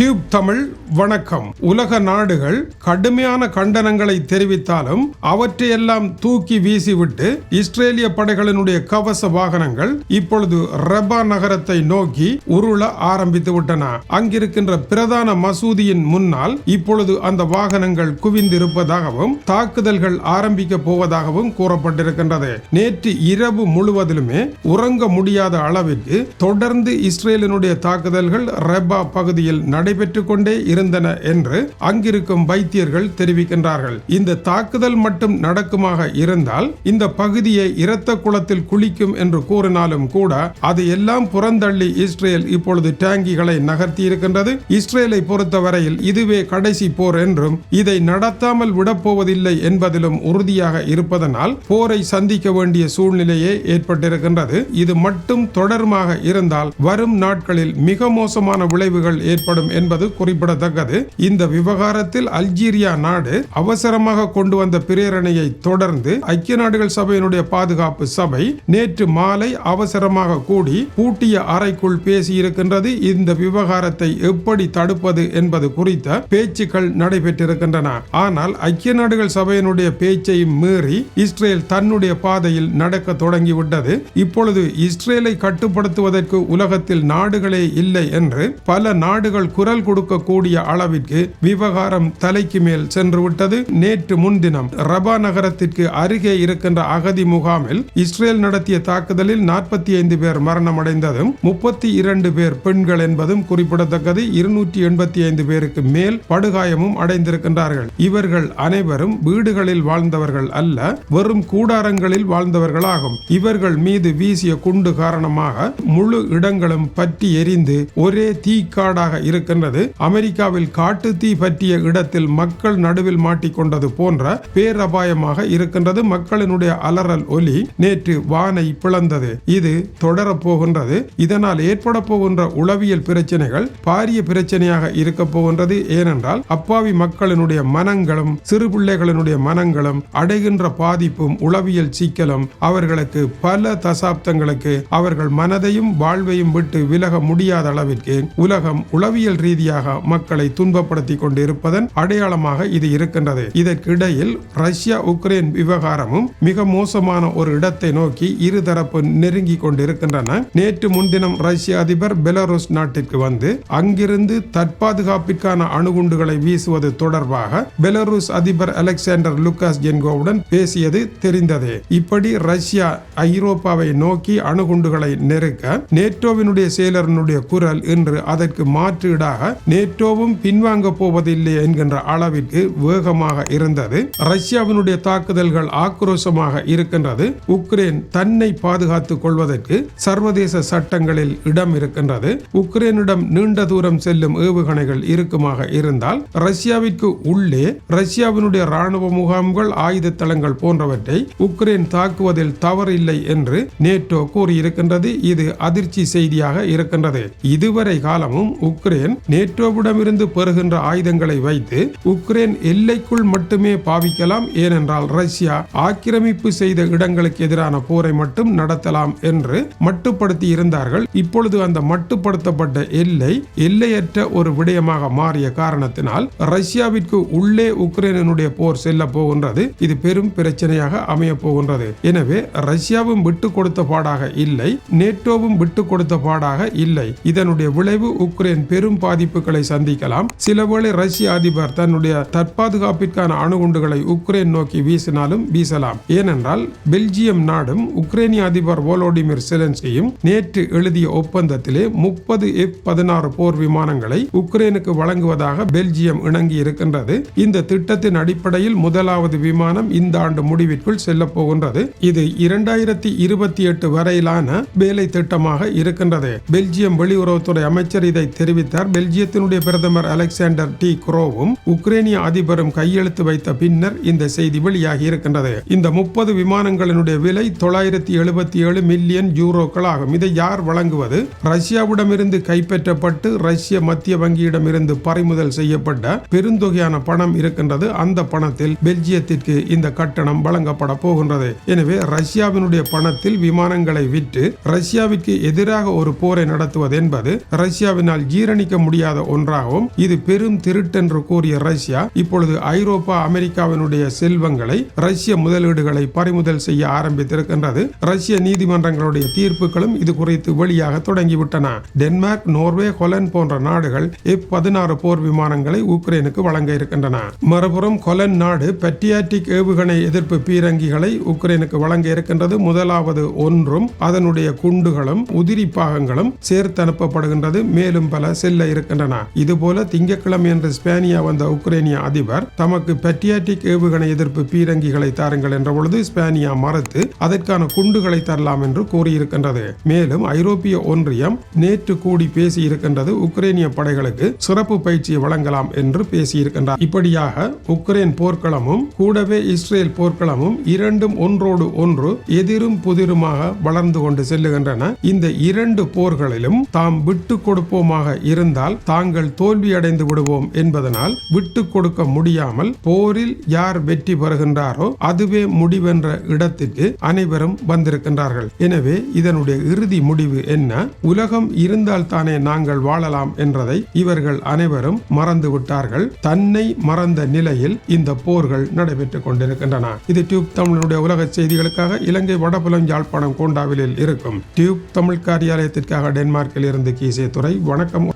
Tube Tamil வணக்கம். உலக நாடுகள் கடுமையான கண்டனங்களை தெரிவித்தாலும் அவற்றையெல்லாம் தூக்கி வீசிவிட்டு இஸ்ரேலிய படைகளினுடைய கவச வாகனங்கள் இப்பொழுது ரபா நகரத்தை நோக்கி உருள ஆரம்பித்து விட்டன. அங்கிருக்கின்ற பிரதான மசூதியின் முன்னால் இப்பொழுது அந்த வாகனங்கள் குவிந்திருப்பதாகவும் தாக்குதல்கள் ஆரம்பிக்க போவதாகவும் கூறப்பட்டிருக்கின்றது. நேற்று இரவு முழுவதிலுமே உறங்க முடியாத அளவிற்கு தொடர்ந்து இஸ்ரேலினுடைய தாக்குதல்கள் ரபா பகுதியில் நடைபெற்றுக் கொண்டே இருந்தன என்று அங்கிருக்கும் வைத்தியர்கள் தெரிவிக்கின்றார்கள். இந்த தாக்குதல் மட்டும் நடக்குமாக இருந்தால் இந்த பகுதியை இரத்த குளத்தில் குளிக்கும் என்று கூறினாலும் கூட அது எல்லாம் புறந்தள்ளி இஸ்ரேல் இப்பொழுது டேங்கிகளை நகர்த்தி இருக்கின்றது இஸ்ரேலை பொறுத்தவரையில் இதுவே கடைசி போர் என்றும் இதை நடத்தாமல் விடப்போவதில்லை என்பதிலும் உறுதியாக இருப்பதனால் போரை சந்திக்க வேண்டிய சூழ்நிலையே ஏற்பட்டிருக்கின்றது. இது மட்டும் தொடருமாக இருந்தால் வரும் நாட்களில் மிக மோசமான விளைவுகள் ஏற்படும் என்பது குறிப்பிடத்தக்கது. இந்த விவகாரத்தில் அல்ஜீரியா நாடு அவசரமாக கொண்டு வந்த பிரேரணையை தொடர்ந்து ஐக்கிய நாடுகள் சபையினுடைய பாதுகாப்பு சபை நேற்று மாலை அவசரமாக கூடி பூட்டிய அறைக்குள் பேசியிருக்கின்றது. இந்த விவகாரத்தை எப்படி தடுப்பது என்பது குறித்த பேச்சுக்கள் நடைபெற்றிருக்கின்றன. ஆனால் ஐக்கிய நாடுகள் சபையினுடைய பேச்சையும் மீறி இஸ்ரேல் தன்னுடைய பாதையில் நடக்க தொடங்கிவிட்டது. இப்பொழுது இஸ்ரேலை கட்டுப்படுத்துவதற்கு உலகத்தில் நாடுகளே இல்லை என்று பல நாடுகள் குரல் கொடுக்கக்கூடிய அளவிற்கு விவகாரம் தலைக்கு மேல் சென்று விட்டது. நேற்று முன்தினம் ரபா நகரத்திற்கு அருகே இருக்கின்ற அகதி முகாமில் இஸ்ரேல் நடத்திய தாக்குதலில் நாற்பத்தி ஐந்து பேர் மரணமடைந்ததும் முப்பத்தி இரண்டு பேர் பெண்கள் என்பதும் குறிப்பிடத்தக்கது. இருநூற்றி எண்பத்தி ஐந்து பேருக்கு மேல் படுகாயமும் அடைந்திருக்கின்றார்கள். இவர்கள் அனைவரும் வீடுகளில் வாழ்ந்தவர்கள் அல்ல வெறும் கூடாரங்களில் வாழ்ந்தவர்களாகும். இவர்கள் மீது வீசிய குண்டு காரணமாக முழு இடங்களும் பற்றி எரிந்து ஒரே தீக்காடாக இருக்கின்றது அமெரிக்காவில் காட்டு தீ பற்றிய இடத்தில் மக்கள் நடுவில் மாட்டிக்கொண்டது போன்ற பேரபாயமாக இருக்கின்றது. மக்களினுடைய அலறல் ஒலி நேற்று வானை பிளந்தது. இது தொடரப்போகின்றது இதனால் ஏற்பட போகின்ற உளவியல் பிரச்சனைகள் பாரிய பிரச்சனையாக இருக்க போகின்றது. ஏனென்றால் அப்பாவி மக்களினுடைய மனங்களும் சிறு பிள்ளைகளினுடைய மனங்களும் அடைகின்ற பாதிப்பும் உளவியல் சிக்கலும் அவர்களுக்கு பல தசாப்தங்களுக்கு அவர்கள் மனதையும் வாழ்வையும் விட்டு விலக முடியாத அளவிற்கு உலகம் உளவியல் ரீதியாக மக்களை துன்பப்படுத்தி கொண்டிருப்பதன் அடையாளமாக இது இருக்கின்றது. இதற்கிடையில் ரஷ்யா உக்ரைன் விவகாரமும் மிக மோசமான ஒரு இடத்தை நோக்கி இருதரப்பு நெருங்கி கொண்டிருக்கின்றன. நேற்று முன்தினம் ரஷ்ய அதிபர் பெலாருஸ் நாட்டிற்கு வந்து அங்கிருந்து தற்பாதுகாப்பிற்கான அணுகுண்டுகளை வீசுவது தொடர்பாக பெலாருஸ் அதிபர் அலெக்சாண்டர் லுகாஸ் ஜென்கோவுடன் பேசியது தெரிந்ததே. இப்படி ரஷ்யா ஐரோப்பாவை நோக்கி அணுகுண்டுகளை நெருக்க நேட்டோவினுடைய செயலரனுடைய குரல் இன்று அதற்கு மாற்றீடாக நேட்டோவும் பின்வாங்க போவதில்லை என்கின்ற அளவிற்கு வேகமாக இருந்தது. ரஷ்யாவினுடைய தாக்குதல்கள் ஆக்ரோஷமாக இருக்கின்றது. உக்ரைன் தன்னை பாதுகாத்துக் கொள்வதற்கு சர்வதேச சட்டங்களில் இடம் இருக்கின்றது. உக்ரைனிடம் நீண்ட தூரம் செல்லும் ஏவுகணைகள் இருக்குமாக இருந்தால் ரஷ்யாவிற்கு உள்ளே ரஷ்யாவினுடைய ராணுவ முகாம்கள் ஆயுத தளங்கள் போன்றவற்றை உக்ரைன் தாக்குவதில் தவறில்லை என்று நேட்டோ கூறியிருக்கின்றது. இது அதிர்ச்சி செய்தியாக இருக்கின்றது. இதுவரை காலமும் உக்ரைன் நேட்டோவிடமிருந்து பெறுகின்ற ஆயுதங்களை வைத்து உக்ரைன் எல்லைக்குள் மட்டுமே பாவிக்கலாம் ஏனென்றால் ரஷ்யா ஆக்கிரமிப்பு செய்த இடங்களுக்கு எதிரான போரை மட்டும் நடத்தலாம் என்று மட்டுப்படுத்தி இருந்தார்கள். இப்பொழுது அந்த மட்டுப்படுத்தப்பட்ட எல்லை எல்லையற்ற ஒரு விடயமாக மாறிய காரணத்தினால் ரஷ்யாவிற்கு உள்ளே உக்ரைனுடைய போர் செல்ல போகின்றது. இது பெரும் பிரச்சனையாக அமைய போகின்றது. எனவே ரஷ்யாவும் விட்டு கொடுத்த பாடாக இல்லை நேட்டோவும் விட்டு கொடுத்த பாடாக இல்லை. இதனுடைய விளைவு உக்ரைன் பெரும் பாதிப்புகளை சந்திக்கலாம். சிலவேளை ரஷ்ய அதிபர் தன்னுடைய தற்பாதுகாப்பிற்கான அணுகுண்டுகளை உக்ரைன் நோக்கி வீசினாலும் வீசலாம். ஏனென்றால் பெல்ஜியம் நாடும் உக்ரைனிய அதிபர் வோலோடிமிர் செலன்ஸ்கியும் நேற்று எழுதிய ஒப்பந்தத்திலே முப்பது எஃப் பதினாறு போர் விமானங்களை உக்ரைனுக்கு வழங்குவதாக பெல்ஜியம் இணங்கி இருக்கின்றது இந்த திட்டத்தின் அடிப்படையில் முதலாவது விமானம் இந்த ஆண்டு முடிவிற்குள் செல்ல போகின்றது. இது இரண்டாயிரத்தி இருபத்தி எட்டு வரையிலான வேலை திட்டமாக இருக்கின்றது. பெல்ஜியம் வெளியுறவுத்துறை அமைச்சர் இதை தெரிவித்தார். பெல்ஜியத்தினுடைய பிரதமர் அலெக்சாண்டர் டி. குரோவும் உக்ரைனிய அதிபரும் கையெழுத்து வைத்த பின்னர் இந்த செய்தி வெளியாகி இருக்கின்றது. இந்த முப்பது விமானங்களினுடைய விலை தொள்ளாயிரத்தி எழுபத்தி ஏழு மில்லியன் யூரோக்கள் ஆகும் இதை யார் வழங்குவது? ரஷ்யாவிடமிருந்து கைப்பற்றப்பட்டு ரஷ்ய மத்திய வங்கியிடமிருந்து பறிமுதல் செய்யப்பட்ட பெருந்தொகையான பணம் இருக்கின்றது. அந்த பணத்தில் பெல்ஜியத்திற்கு இந்த கட்டணம் வழங்கப்பட போகின்றது. எனவே ரஷ்யாவினுடைய பணத்தில் விமானங்களை விற்று ரஷ்யாவிற்கு எதிராக ஒரு போரை நடத்துவது என்பது ரஷ்யாவினால் ஜீரணிக்க முடியாத ஒன்றாகவும் இது பெரும் திருட்டென்று கூறிய ரஷ்யா இப்பொழுது ஐரோப்பா அமெரிக்காவினுடைய செல்வங்களை ரஷ்ய முதலீடுகளை பறிமுதல் செய்ய ஆரம்பித்திருக்கின்றது. ரஷ்ய நீதிமன்றங்களுடைய தீர்ப்புகளும் இது குறித்து வெளியாக தொடங்கிவிட்டன. டென்மார்க் நோர்வே கொலன் போன்ற நாடுகள் எஃப் பதினாறு போர் விமானங்களை உக்ரைனுக்கு வழங்க இருக்கின்றன. மறுபுறம் கொலன் நாடு பெட்டியாட்டிக் ஏவுகணை எதிர்ப்பு பீரங்கிகளை உக்ரைனுக்கு வழங்க இருக்கின்றது. முதலாவது ஒன்றும் அதனுடைய குண்டுகளும் உதிரி பாகங்களும் சேர்த்து அனுப்பப்படுகின்றது மேலும் பல செல்ல இருக்கின்றன. இதுபோல திங்கட்கிழமை என்று ஸ்பேனியா வந்த உக்ரைனிய அதிபர் தமக்கு பெட்டியாட்டிக் ஏவுகணை எதிர்ப்பு பீரங்கிகளை தாருங்கள் என்ற பொழுது ஸ்பேனியா மறுத்து அதற்கான குண்டுகளை தரலாம் என்று கூறியிருக்கின்றது. மேலும் ஐரோப்பிய ஒன்றியம் நேற்று கூடி பேசி இருக்கின்றது உக்ரைனிய படைகளுக்கு சிறப்பு பயிற்சியை வழங்கலாம் என்று பேசியிருக்கின்றார். இப்படியாக உக்ரைன் போர்க்களமும் கூடவே இஸ்ரேல் போர்க்களமும் இரண்டும் ஒன்றோடு ஒன்று எதிரும் புதிருமாக வளர்ந்து கொண்டு செல்லுகின்றன. இந்த இரண்டு போர்களிலும் தாம் விட்டு கொடுப்போமாக இருந்தால் தாங்கள் தோல்வியடைந்து விடுவோம் என்பதனால் விட்டு கொடுக்க முடியாமல் போரில் யார் வெற்றி பெறுகின்றாரோ அதுவே முடிவென்ற இடத்திற்கு அனைவரும் வந்திருக்கின்றார்கள். எனவே இதனுடைய இறுதி முடிவு என்ன? உலகம் இருந்தால் தானே நாங்கள் வாழலாம் என்றதை இவர்கள் அனைவரும் மறந்து விட்டார்கள். தன்னை மறந்த நிலையில் இந்த போர்கள் நடைபெற்றுக் கொண்டிருக்கின்றன. இது டியூப் தமிழனுடைய உலக செய்திகளுக்காக இலங்கை வடபுலம் யாழ்ப்பாணம் கோண்டாவிலில் இருக்கும் டியூப் தமிழ் காரியாலயத்திற்காக டென்மார்க்கில் இருந்து கீசே துறை வணக்கம்.